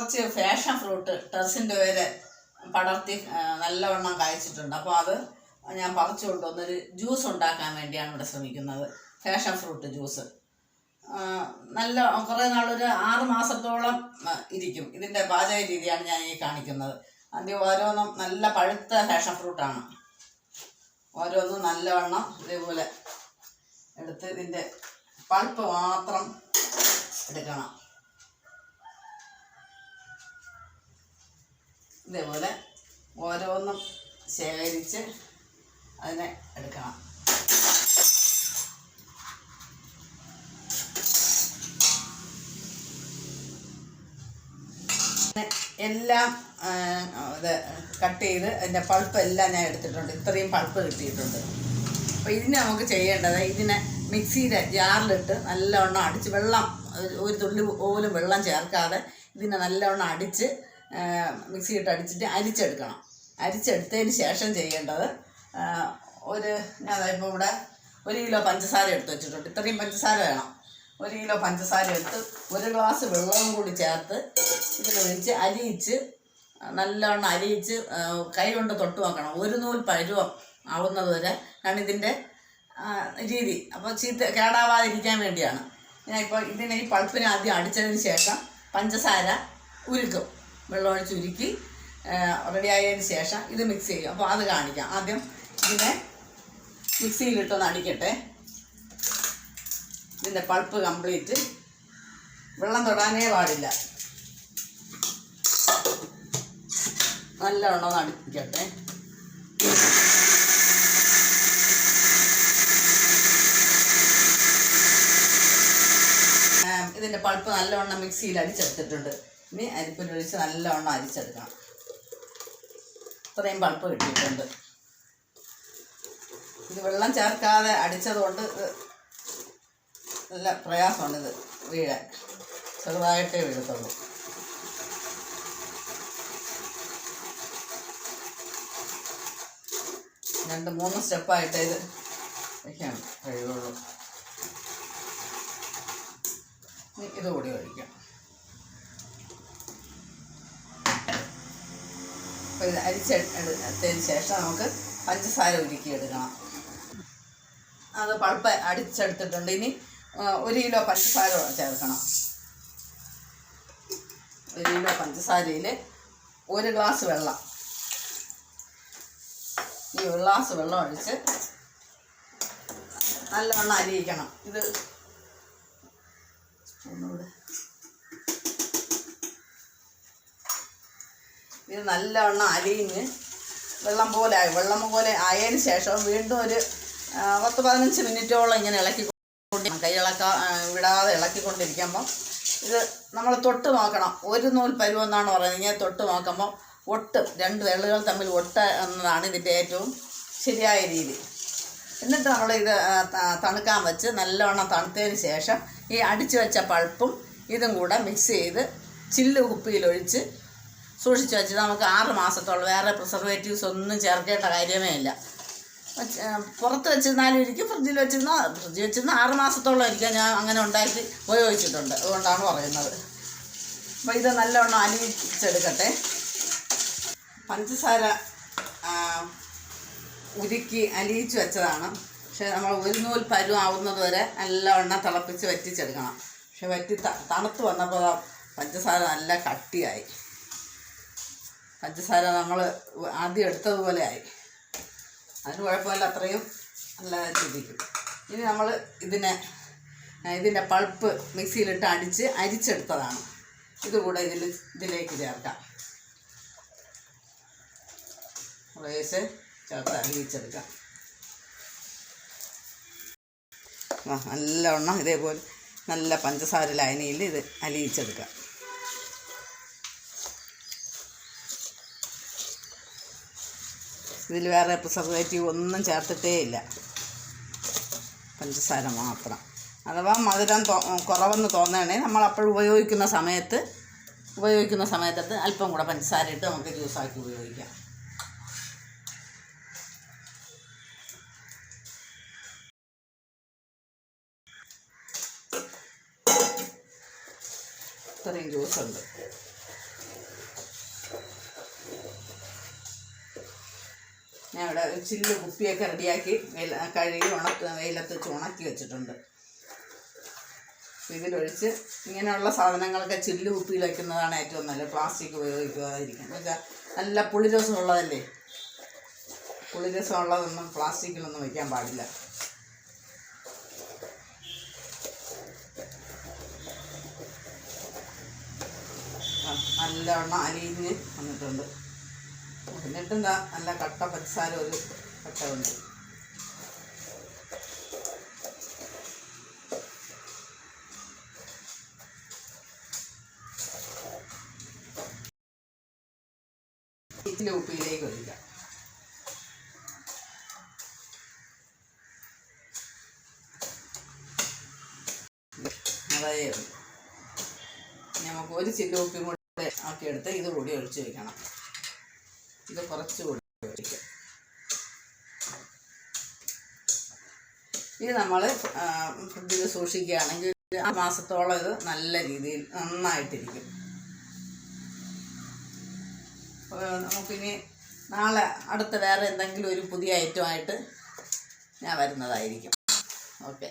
കുറച്ച് fashion fruit ടെറസിന്റെ പേര് പടർത്തി നല്ലവണ്ണം കായ്ച്ചിട്ടുണ്ട്. അപ്പോൾ അത് ഞാൻ പറിച്ചു കൊണ്ടുവന്നൊരു ജ്യൂസ് ഉണ്ടാക്കാൻ വേണ്ടിയാണ് ഇവിടെ ശ്രമിക്കുന്നത്. ഫാഷൻ ഫ്രൂട്ട് ജ്യൂസ് നല്ല കുറേ നാളൊരു ആറ് മാസത്തോളം ഇരിക്കും. ഇതിന്റെ പാചക രീതിയാണ് ഞാൻ ഈ കാണിക്കുന്നത്. ആദ്യം ഓരോന്നും നല്ല പഴുത്ത ഫാഷൻ ഫ്രൂട്ടാണ് ഓരോന്നും നല്ലവണ്ണം ഇതേപോലെ എടുത്ത് ഇതിന്റെ പൾപ്പ് മാത്രം എടുക്കണം. ഇതേപോലെ ഓരോന്നും ശേഖരിച്ച് അതിനെ എടുക്കണം. എല്ലാം ഇത് കട്ട് ചെയ്ത് അതിന്റെ പൾപ്പ് എല്ലാം ഞാൻ എടുത്തിട്ടുണ്ട്. ഇത്രയും പൾപ്പ് കിട്ടിയിട്ടുണ്ട്. അപ്പോൾ ഇതിന് നമുക്ക് ചെയ്യേണ്ടത് ഇതിനെ മിക്സിയുടെ ജാറിലിട്ട് നല്ലവണ്ണം അടിച്ച് വെള്ളം ഒരു- തുള്ളി പോലും വെള്ളം ചേർക്കാതെ ഇതിനെ നല്ലവണ്ണം അടിച്ച് മിക്സിയിട്ട് അടിച്ചിട്ട് അരിച്ചെടുക്കണം. അരിച്ചെടുത്തതിന് ശേഷം ചെയ്യേണ്ടത് ഒരു ഞാൻ ഇപ്പോൾ ഇവിടെ ഒരു കിലോ പഞ്ചസാര എടുത്ത് വെച്ചിട്ടുണ്ട്. ഇത്രയും പഞ്ചസാര വേണം. ഒരു കിലോ പഞ്ചസാര എടുത്ത് ഒരു ഗ്ലാസ് വെള്ളവും കൂടി ചേർത്ത് ഇതിലൊഴിച്ച് അലിയിച്ച് നല്ലവണ്ണം അലിയിച്ച് കൈ കൊണ്ട് തൊട്ട് നോക്കണം ഒരു നൂൽ പരുവം ആവുന്നത് വരെ ആണ് ഇതിന്റെ രീതി. അപ്പോൾ ചീത്ത കേടാവാതിരിക്കാൻ വേണ്ടിയാണ്. ഞാൻ ഇപ്പോൾ ഇതിനെ ഈ പൾപ്പിനെ ആദ്യം അടിച്ചതിന് ശേഷം പഞ്ചസാര ഉരുക്കും. വെള്ളമൊഴിച്ച് ഉരുക്കി റെഡി ആയതിന് ശേഷം ഇത് മിക്സ് ചെയ്യും അപ്പോൾ അത് കാണിക്കാം. ആദ്യം ഇതിനെ മിക്സിയിലിട്ടൊന്ന് അടിക്കട്ടെ. ഇതിന്റെ പൾപ്പ് കംപ്ലീറ്റ് വെള്ളം തൊടാനേ പാടില്ല. നല്ലവണ്ണം അടിക്കട്ടെ. ഇതിന്റെ പൾപ്പ് നല്ലവണ്ണം മിക്സിയിൽ അടിച്ചെടുത്തിട്ടുണ്ട്. ഇനി അരിപ്പൊന്നൊഴിച്ച് നല്ലവണ്ണം അരിച്ചെടുക്കണം. ഇത്രയും പൾപ്പ് കിട്ടിയിട്ടുണ്ട്. ഇത് വെള്ളം ചേർക്കാതെ അടിച്ചതുകൊണ്ട് നല്ല പ്രയാസമാണ് ഇത് വീഴാൻ. ചെറുതായിട്ടേ വീഴത്തുള്ളൂ. രണ്ട് മൂന്ന് സ്റ്റെപ്പായിട്ടേ ഇത് വയ്ക്കാൻ കഴിയുള്ളൂ. ഇതുകൂടി ഒഴിക്കാം. അരിച്ചെടുത്തതിന് ശേഷം നമുക്ക് പഞ്ചസാര ഉരുക്കി എടുക്കണം അത് പൾപ്പ് അടിച്ചെടുത്തിട്ടുണ്ട്. ഇനി ഒരു കിലോ പഞ്ചസാര ചേർക്കണം. ഒരു കിലോ പഞ്ചസാരയിൽ ഒരു ഗ്ലാസ് വെള്ളം. ഈ ഒരു ഗ്ലാസ് വെള്ളം ഒഴിച്ച് നല്ലവണ്ണം അരിയിക്കണം. ഇത് ഒന്നുകൂടെ ഇത് നല്ലവണ്ണം അരിഞ്ഞ് വെള്ളം പോലെ ആയി വെള്ളം പോലെ ആയതിന് ശേഷം വീണ്ടും ഒരു പത്ത് പതിനഞ്ച് മിനിറ്റോളം ഇങ്ങനെ ഇളക്കി കൈ ഇളക്കാ വിടാതെ ഇളക്കിക്കൊണ്ടിരിക്കുമ്പം ഇത് നമ്മൾ തൊട്ട് നോക്കണം. ഒരു നൂൽ പരുവെന്നാണ് പറയുന്നത്. ഇങ്ങനെ തൊട്ട് നോക്കുമ്പോൾ ഒട്ട് രണ്ട് വെള്ളുകൾ തമ്മിൽ ഒട്ട എന്നതാണ് ഇതിന്റെ ഏറ്റവും ശരിയായ രീതി. എന്നിട്ട് നമ്മൾ ഇത് തണുക്കാൻ വെച്ച് നല്ലവണ്ണം തണുത്തതിന് ശേഷം ഈ അടിച്ചു വെച്ച പൾപ്പും ഇതും കൂടെ മിക്സ് ചെയ്ത് ചില്ല് കുപ്പിയിലൊഴിച്ച് സൂക്ഷിച്ച് വെച്ച് നമുക്ക് ആറ് മാസത്തോളം. വേറെ പ്രിസർവേറ്റീവ്സ് ഒന്നും ചേർക്കേണ്ട കാര്യമേ ഇല്ല. പുറത്ത് വെച്ചിരുന്നാലും ഇരിക്കും ഫ്രിഡ്ജിൽ വെച്ചിരുന്ന ഫ്രിഡ്ജിൽ വെച്ചിരുന്ന ആറ് മാസത്തോളം ഇരിക്കാൻ ഞാൻ അങ്ങനെ ഉണ്ടാക്കി ഉപയോഗിച്ചിട്ടുണ്ട്. അതുകൊണ്ടാണ് പറയുന്നത്. അപ്പോൾ ഇത് നല്ലവണ്ണം അലിയിച്ചെടുക്കട്ടെ. പഞ്ചസാര ഉരുക്കി അലിയിച്ച് വെച്ചതാണ്. പക്ഷെ നമ്മൾ ഒരു നൂൽ പരുവാവുന്നത് വരെ നല്ലവണ്ണം തിളപ്പിച്ച് വറ്റിച്ചെടുക്കണം. പക്ഷെ വറ്റി തണുത്ത് വന്നപ്പോൾ പഞ്ചസാര നല്ല കട്ടിയായി. പഞ്ചസാര നമ്മൾ ആദ്യം എടുത്തതുപോലെ ആയി. അതിന് കുഴപ്പമില്ല അത്രയും നല്ല നല്ലതായിട്ടിരിക്കും ഇനി നമ്മൾ ഇതിനെ ഇതിന്റെ പൾപ്പ് മിക്സിയിലിട്ട് അടിച്ച് അരിച്ചെടുത്തതാണ്. ഇതുകൂടെ ഇതിൽ ഇതിലേക്ക് ചേർക്കാം. കുറേശ്ശെ ചേർത്ത് അരിയിച്ചെടുക്കാം നല്ലവണ്ണം ഇതേപോലെ നല്ല പഞ്ചസാര ലായനിയിൽ ഇത് അലിയിച്ചെടുക്കാം. ഇതിൽ വേറെ പ്രിസർവേറ്റീവ് ഒന്നും ചേർത്തിട്ടേ ഇല്ല. പഞ്ചസാര മാത്രം. അഥവാ മധുരം കുറവെന്ന് തോന്നുകയാണെങ്കിൽ നമ്മൾ അപ്പോൾ ഉപയോഗിക്കുന്ന സമയത്ത് ഉപയോഗിക്കുന്ന സമയത്തത് അല്പം കൂടെ പഞ്ചസാര ഇട്ട് നമുക്ക് ജ്യൂസാക്കി ഉപയോഗിക്കാം. ഇത്രയും ജ്യൂസുണ്ട് ഞാൻ ഇവിടെ ചില്ല് കുപ്പിയൊക്കെ റെഡിയാക്കി കഴുകി ഉണക്ക് വെയിലത്ത് വെച്ച് ഉണക്കി വെച്ചിട്ടുണ്ട്. ഇതിലൊഴിച്ച് ഇങ്ങനെയുള്ള സാധനങ്ങളൊക്കെ ചില്ല് കുപ്പിയിൽ വയ്ക്കുന്നതാണ് ഏറ്റവും നല്ലത് പ്ലാസ്റ്റിക് ഉപയോഗിക്കാതിരിക്കും എന്ന് വെച്ചാൽ നല്ല പുളിരസം ഉള്ളതല്ലേ പുളിരസം ഉള്ളതൊന്നും പ്ലാസ്റ്റിക്കിലൊന്നും വയ്ക്കാൻ പാടില്ല. നല്ലവണ്ണം അരിഞ്ഞ് വന്നിട്ടുണ്ട്. എന്നിട്ടെന്താ? നല്ല കട്ട പച്ചസാര ഒരു കട്ട ഉണ്ട് ഇതിലെ ഉപ്പിയിലേക്ക് ഒഴിക്കാം. നമുക്ക് ഒരു ചില്ല് ഉപ്പും കൂടെ ആക്കിയെടുത്ത് ഇത് കൂടി ഒഴിച്ച് വയ്ക്കണം ഇത് കുറച്ച് കൊടുക്കാം ഇനി നമ്മൾ ഫ്രിഡ്ജിൽ സൂക്ഷിക്കുകയാണെങ്കിൽ ആ മാസത്തോളം ഇത് നല്ല രീതിയിൽ നന്നായിട്ടിരിക്കും. നമുക്കിനി നാളെ അടുത്ത വേറെ എന്തെങ്കിലും ഒരു പുതിയ ഐറ്റമായിട്ട് ഞാൻ വരുന്നതായിരിക്കും. ഓക്കെ.